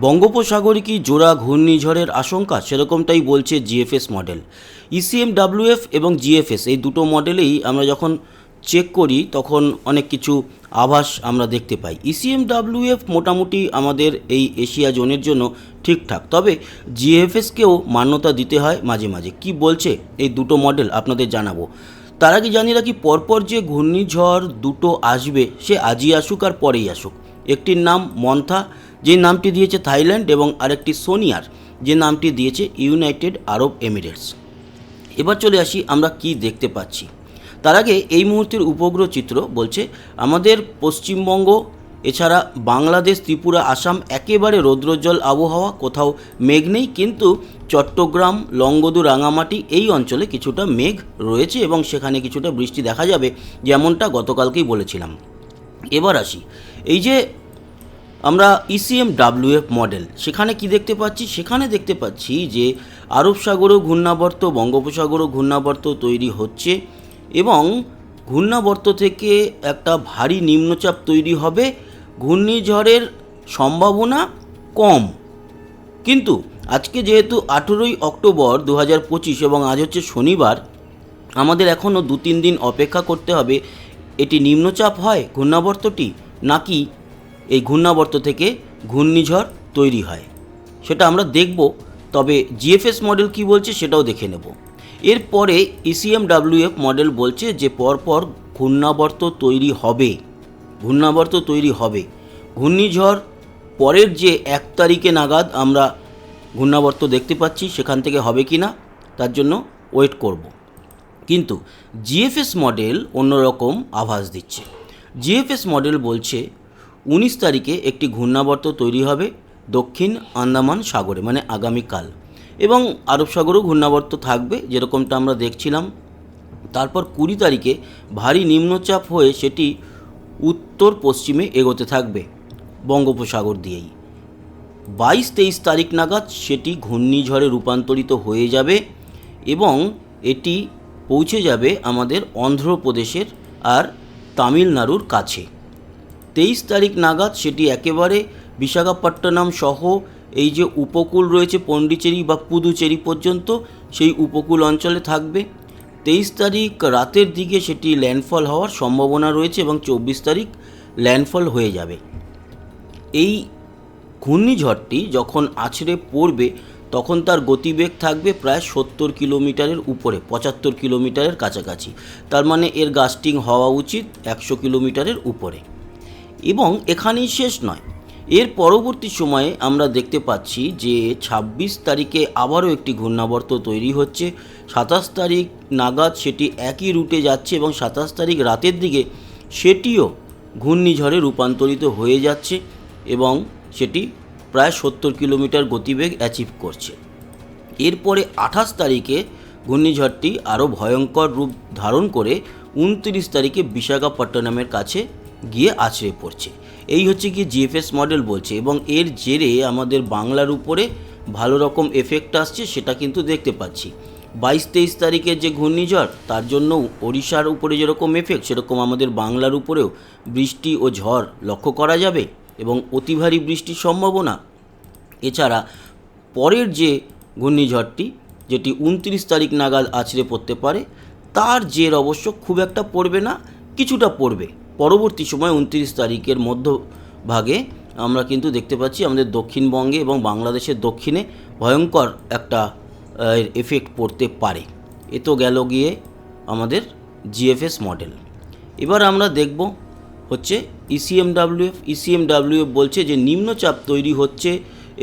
বঙ্গোপসাগরে কি জোড়া ঘূর্ণিঝড়ের আশঙ্কা? সেরকমটাই বলছে জিএফএস মডেল ইসিএম ডাব্লিউএফ এবং জিএফএস এই দুটো মডেলেই আমরা যখন চেক করি, তখন অনেক কিছু আভাস আমরা দেখতে পাই। ইসিএম ডাব্লিউএফ মোটামুটি আমাদের এই এশিয়া জোনের জন্য ঠিকঠাক। তবে জিএফএসকেও মান্যতা দিতে হয় মাঝে মাঝে। কি বলছে এই দুটো মডেল আপনাদের জানাব। তার আগে জানি রাখি, পরপর যে ঘূর্ণিঝড় দুটো আসবে, সে আজই আসুক আর পরেই আসুক। একটির নাম মন্থা, যে নামটি দিয়েছে থাইল্যান্ড, এবং আরেকটি সোনিয়ার, যে নামটি দিয়েছে ইউনাইটেড আরব এমিরেটস। এবার চলে আসি আমরা কি দেখতে পাচ্ছি। তার আগে এই মুহূর্তের উপগ্রহ চিত্র বলছে, আমাদের পশ্চিমবঙ্গ, এছাড়া বাংলাদেশ, ত্রিপুরা, আসাম, একেবারে রৌদ্রোজ্জ্বল আবহাওয়া, কোথাও মেঘ নেই, কিন্তু চট্টগ্রাম লঙ্গদু রাঙামাটি এই অঞ্চলে কিছুটা মেঘ রয়েছে, এবং সেখানে কিছুটা বৃষ্টি দেখা যাবে, যেমনটা গতকালকেই বলেছিলাম। এবার আসি। এই যে আমরা ইসিএম ডাব্লিউএফ মডেল সেখানে কি দেখতে পাচ্ছি? সেখানে দেখতে পাচ্ছি যে আরব সাগরও ঘূর্ণাবর্ত, বঙ্গোপসাগরও ঘূর্ণাবর্ত তৈরি হচ্ছে এবং ঘূর্ণাবর্ত থেকে একটা ভারী নিম্নচাপ তৈরি হবে। ঘূর্ণিঝড়ের সম্ভাবনা কম। কিন্তু আজকে যেহেতু আঠেরোই অক্টোবর দু হাজার পঁচিশ এবং আজ হচ্ছে শনিবার, আমাদের এখনও দু তিন দিন অপেক্ষা করতে হবে এটি নিম্নচাপ হয় ঘূর্ণাবর্তটি নাকি এই ঘূর্ণাবর্ত থেকে ঘূর্ণিঝড় তৈরি হয়? সেটা আমরা দেখব, তবে জিএফএস মডেল কি বলছে সেটাও দেখে নেব। এরপরে E ইসিএম ডাব্লিউএফ মডেল বলছে যে পরপর ঘূর্ণাবর্ত তৈরি হবে, ঘূর্ণাবর্ত তৈরি হবে। ঘূর্ণিঝড় পরের যে এক তারিখে নাগাদ আমরা ঘূর্ণাবর্ত দেখতে পাচ্ছি সেখান থেকে হবে কি না তার জন্য ওয়েট করব। কিন্তু জিএফএস মডেল অন্যরকম আভাস দিচ্ছে। জিএফএস মডেল বলছে, উনিশ তারিখে একটি ঘূর্ণাবর্ত তৈরি হবে দক্ষিণ আন্দামান সাগরে মানে আগামীকাল। এবং আরব সাগরেও ঘূর্ণাবর্ত থাকবে, যেরকমটা আমরা দেখছিলাম। তারপর কুড়ি তারিখে ভারী নিম্নচাপ হয়ে সেটি উত্তর পশ্চিমে এগোতে থাকবে বঙ্গোপসাগর দিয়েই। বাইশ তেইশ তারিখ নাগাদ সেটি ঘূর্ণিঝড়ে রূপান্তরিত হয়ে যাবে এবং এটি পৌঁছে যাবে আমাদের অন্ধ্রপ্রদেশের আর তামিলনাড়ুর কাছে। তেইশ তারিখ নাগাদ সেটি একেবারে বিশাখাপট্টনম সহ এই যে উপকূল রয়েছে পন্ডিচেরি বা পুদুচেরি পর্যন্ত, সেই উপকূল অঞ্চলে থাকবে। তেইশ তারিখ রাতের দিকে সেটি ল্যান্ডফল হওয়ার সম্ভাবনা রয়েছে এবং চব্বিশ তারিখ ল্যান্ডফল হয়ে যাবে। এই ঘূর্ণিঝড়টি যখন আছড়ে পড়বে তখন তার গতিবেগ থাকবে প্রায় সত্তর কিলোমিটারের উপরে, পঁচাত্তর কিলোমিটারের কাছাকাছি। তার মানে এর গাস্টিং হওয়া উচিত একশো কিলোমিটারের উপরে। এবং এখানেই শেষ নয়। এর পরবর্তী সময়ে আমরা দেখতে পাচ্ছি যে ছাব্বিশ তারিখে আবারও একটি ঘূর্ণাবর্ত তৈরি হচ্ছে। সাতাশ তারিখ নাগাদ সেটি একই রুটে যাচ্ছে এবং সাতাশ তারিখ রাতের দিকে সেটিও ঘূর্ণিঝড়ে রূপান্তরিত হয়ে যাচ্ছে এবং সেটি প্রায় সত্তর কিলোমিটার গতিবেগ অ্যাচিভ করছে। এরপরে আঠাশ তারিখে ঘূর্ণিঝড়টি আরও ভয়ঙ্কর রূপ ধারণ করে উনত্রিশ তারিখে বিশাখাপট্টনমের কাছে গিয়ে আছড়ে পড়ছে। এই হচ্ছে কি জিএফএস মডেল বলছে এবং এর জেরে আমাদের বাংলার উপরে ভালো রকম এফেক্ট আসছে সেটা কিন্তু দেখতে পাচ্ছি। বাইশ তেইশ তারিখের যে ঘূর্ণিঝড়, তার জন্য ওড়িশার উপরে যেরকম এফেক্ট সেরকম আমাদের বাংলার উপরেও বৃষ্টি ও ঝড় লক্ষ্য করা যাবে। এবং অতি ভারী বৃষ্টির সম্ভাবনা। এছাড়া পরের যে ঘূর্ণিঝড়টি, যেটি উনত্রিশ তারিখ নাগাদ আছড়ে পড়তে পারে, তার জের অবশ্য খুব একটা পড়বে না, কিছুটা পড়বে। পরবর্তী সময় উনত্রিশ তারিখের মধ্যভাগে আমরা কিন্তু দেখতে পাচ্ছি আমাদের দক্ষিণবঙ্গে এবং বাংলাদেশের দক্ষিণে ভয়ঙ্কর একটা এফেক্ট পড়তে পারে। এ তো গেল গিয়ে আমাদের জিএফএস মডেল এবার আমরা দেখব হচ্ছে E ইসিএমডাব্লিউএফ ইসিএমডাব্লিউএফ বলছে যে নিম্নচাপ তৈরি হচ্ছে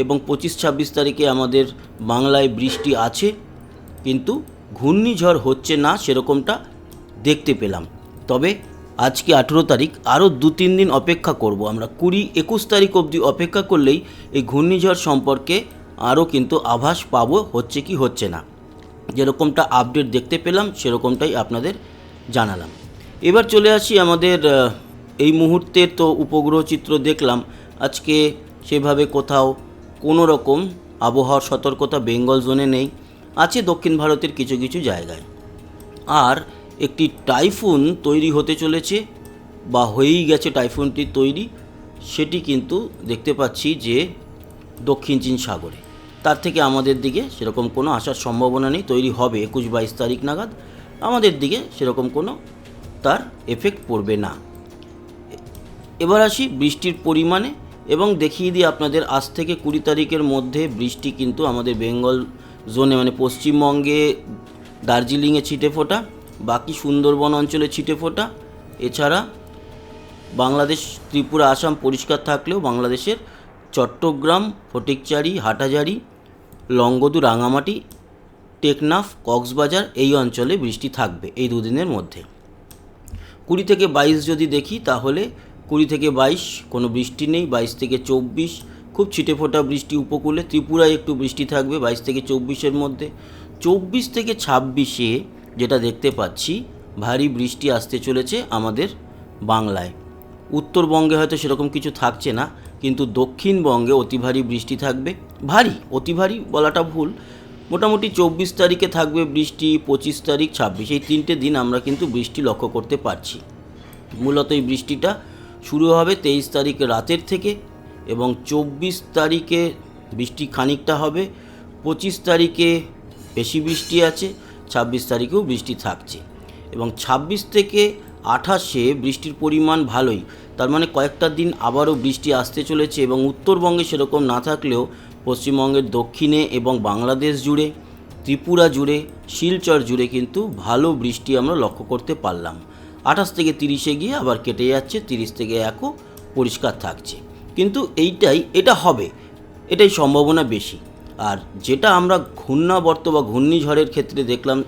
এবং পঁচিশ ছাব্বিশ তারিখে আমাদের বাংলায় বৃষ্টি আছে, কিন্তু ঘূর্ণিঝড় হচ্ছে না সেরকমটা দেখতে পেলাম। তবে আজকে আঠেরো তারিখ, আরও দু তিন দিন অপেক্ষা করব আমরা। কুড়ি একুশ তারিখ অবধি অপেক্ষা করলেই এই ঘূর্ণিঝড় সম্পর্কে আরও কিন্তু আভাস পাবো, হচ্ছে কি হচ্ছে না। যেরকমটা আপডেট দেখতে পেলাম, সেরকমটাই আপনাদের জানালাম। এবার চলে আসি আমাদের এই মুহূর্তের তো উপগ্রহ চিত্র দেখলাম, আজকে সেভাবে কোথাও কোনো রকম আবহাওয়ার সতর্কতা বেঙ্গল জোনে নেই, আছে দক্ষিণ ভারতের কিছু কিছু জায়গায়। আর একটি টাইফুন তৈরি হতে চলেছে, বা হয়েই গেছে টাইফুনটি তৈরি, সেটি কিন্তু দেখতে পাচ্ছি যে দক্ষিণ চীন সাগরে। তার থেকে আমাদের দিকে সেরকম কোনো আসার সম্ভাবনা নেই, তৈরি হবে একুশ বাইশ তারিখ নাগাদ, আমাদের দিকে সেরকম কোনো তার এফেক্ট পড়বে না। এবার আসি বৃষ্টির পরিমাণে এবং দেখিয়ে দিই আপনাদের আজ থেকে কুড়ি তারিখের মধ্যে বৃষ্টি কিন্তু আমাদের বেঙ্গল জোনে মানে পশ্চিমবঙ্গে দার্জিলিংয়ে ছিটে ফোটা, বাকি সুন্দরবন অঞ্চলে ছিটে ফোটা। এছাড়া বাংলাদেশ, ত্রিপুরা, আসাম পরিষ্কার থাকলেও বাংলাদেশের চট্টগ্রাম, ফটিকচারি, হাটাজারি লঙ্গদু রাঙামাটি, টেকনাফ, কক্সবাজার এই অঞ্চলে বৃষ্টি থাকবে এই দুদিনের মধ্যে। কুড়ি থেকে বাইশ যদি দেখি তাহলে কুড়ি থেকে বাইশ, কোনো বৃষ্টি নেই, বাইশ থেকে চব্বিশ। খুব ছিটেফোঁটা বৃষ্টি উপকূলে, ত্রিপুরায় একটু বৃষ্টি থাকবে বাইশ থেকে চব্বিশের মধ্যে। চব্বিশ থেকে ছাব্বিশে যেটা দেখতে পাচ্ছি, ভারী বৃষ্টি আসতে চলেছে আমাদের বাংলায়। উত্তরবঙ্গে হয়তো সেরকম কিছু থাকছে না, কিন্তু দক্ষিণবঙ্গে অতি ভারী বৃষ্টি থাকবে। ভারী, অতি ভারী বলাটা ভুল। মোটামুটি চব্বিশ তারিখে থাকবে বৃষ্টি, পঁচিশ তারিখ, ছাব্বিশ। এই তিনটে দিন আমরা কিন্তু বৃষ্টি লক্ষ্য করতে পারছি। মূলত এই বৃষ্টিটা শুরু হবে তেইশ তারিখ রাতের থেকে এবং চব্বিশ তারিখে বৃষ্টি খানিকটা হবে, পঁচিশ তারিখে বেশি বৃষ্টি আছে, ছাব্বিশ তারিখেও বৃষ্টি থাকছে এবং ছাব্বিশ থেকে আঠাশে বৃষ্টির পরিমাণ ভালোই। তার মানে কয়েকটা দিন আবারও বৃষ্টি আসতে চলেছে এবং উত্তরবঙ্গে সেরকম না থাকলেও পশ্চিমবঙ্গের দক্ষিণে এবং বাংলাদেশ জুড়ে, ত্রিপুরা জুড়ে, শিলচর জুড়ে কিন্তু ভালো বৃষ্টি আমরা লক্ষ্য করতে পারলাম। আঠাশ থেকে তিরিশে গিয়ে আবার কেটে যাচ্ছে, তিরিশ থেকে একও পরিষ্কার থাকছে। কিন্তু এইটাই, এটা হবে, এটাই সম্ভাবনা বেশি। আর যেটা আমরা ঘূর্ণাবর্ত বা ঘূর্ণিঝড়ের ক্ষেত্রে দেখলাম,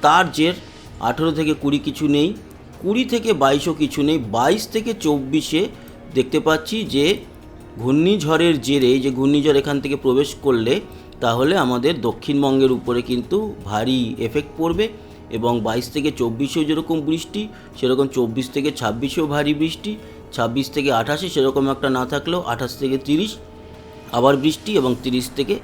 তার জের আঠেরো থেকে কুড়ি কিছু নেই, কুড়ি থেকে বাইশও কিছু নেই, বাইশ থেকে চব্বিশে দেখতে পাচ্ছি যে ঘূর্ণিঝড়ের জেরে, যে ঘূর্ণিঝড় এখান থেকে প্রবেশ করলে, তাহলে আমাদের দক্ষিণবঙ্গের উপরে কিন্তু ভারী এফেক্ট পড়বে। এবং বাইশ থেকে চব্বিশেও যেরকম বৃষ্টি, সেরকম চব্বিশ থেকে ছাব্বিশেও ভারী বৃষ্টি, ছাব্বিশ থেকে আঠাশে সেরকম একটা না থাকলেও আঠাশ থেকে তিরিশ আবার বৃষ্টি এবং তিরিশ থেকে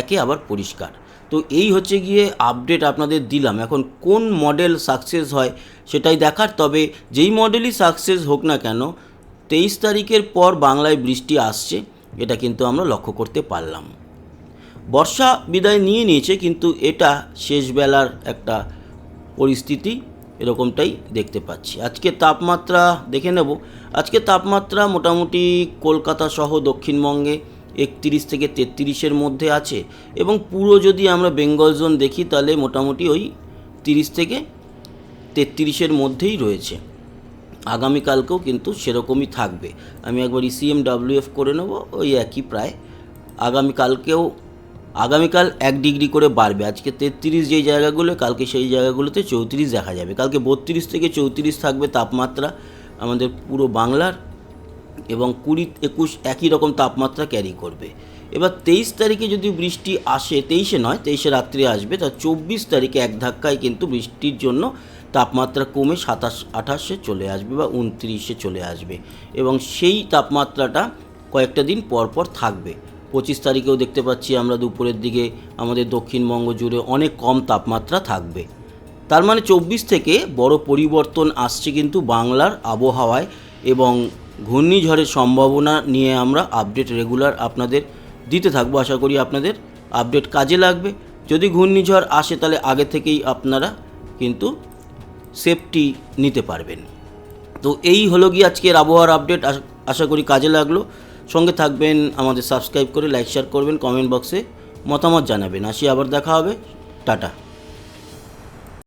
একে আবার পরিষ্কার। তো এই হচ্ছে গিয়ে আপডেট আপনাদের দিলাম। এখন কোন মডেল সাকসেস হয় সেটাই দেখার, তবে যেই মডেলই সাকসেস হোক না কেন, তেইশ তারিখের পর বাংলায় বৃষ্টি আসছে, এটা কিন্তু আমরা লক্ষ্য করতে পারলাম। বর্ষা বিদায় নিয়ে নিয়েছে, কিন্তু এটা শেষবেলার একটা পরিস্থিতি এরকমটাই দেখতে পাচ্ছি। আজকে তাপমাত্রা দেখে নেব। আজকে তাপমাত্রা মোটামুটি কলকাতা সহ দক্ষিণবঙ্গে একত্রিশ থেকে তেত্রিশের মধ্যে আছে এবং পুরো যদি আমরা বেঙ্গল জোন দেখি তাহলে মোটামুটি ওই তিরিশ থেকে তেত্রিশের মধ্যেই রয়েছে। আগামীকালকেও কিন্তু সেরকমই থাকবে। আমি একবার E ইসিএম ডাব্লিউএফ করে নেব, ওই একই প্রায়। আগামীকালকেও আগামীকাল এক ডিগ্রি করে বাড়বে। আজকে তেত্রিশ যেই জায়গাগুলো, কালকে সেই জায়গাগুলোতে চৌত্রিশ দেখা যাবে। কালকে বত্রিশ থেকে চৌত্রিশ থাকবে তাপমাত্রা আমাদের পুরো বাংলার এবং কুড়ি, একুশ একই রকম তাপমাত্রা ক্যারি করবে। এবার তেইশ তারিখে যদি বৃষ্টি আসে, তেইশে নয়, তেইশে রাত্রে আসবে, তা চব্বিশ তারিখে এক ধাক্কায় কিন্তু বৃষ্টির জন্য তাপমাত্রা কমে সাতাশ, আঠাশে চলে আসবে বা উনত্রিশে চলে আসবে। এবং সেই তাপমাত্রাটা কয়েকটা দিন পর পর থাকবে। পঁচিশ তারিখেও দেখতে পাচ্ছি আমরা দুপুরের দিকে আমাদের দক্ষিণবঙ্গ জুড়ে অনেক কম তাপমাত্রা থাকবে। তার মানে চব্বিশ থেকে বড় পরিবর্তন আসছে কিন্তু বাংলার আবহাওয়ায় এবং ঘূর্ণিঝড়ের সম্ভাবনা নিয়ে আমরা আপডেট রেগুলার আপনাদের দিতে থাকব। আশা করি আপনাদের আপডেট কাজে লাগবে। যদি ঘূর্ণিঝড় আসে তাহলে আগে থেকেই আপনারা কিন্তু সেফটি নিতে পারবেন। তো এই হলো গিয়ে আজকের আবহাওয়ার আপডেট আশা- করি কাজে লাগল। সঙ্গে থাকবেন, আমাদের সাবস্ক্রাইব করে লাইক শেয়ার করবেন কমেন্ট বক্সে মতামত জানাবেন। আসি, আবার দেখা হবে। টাটা।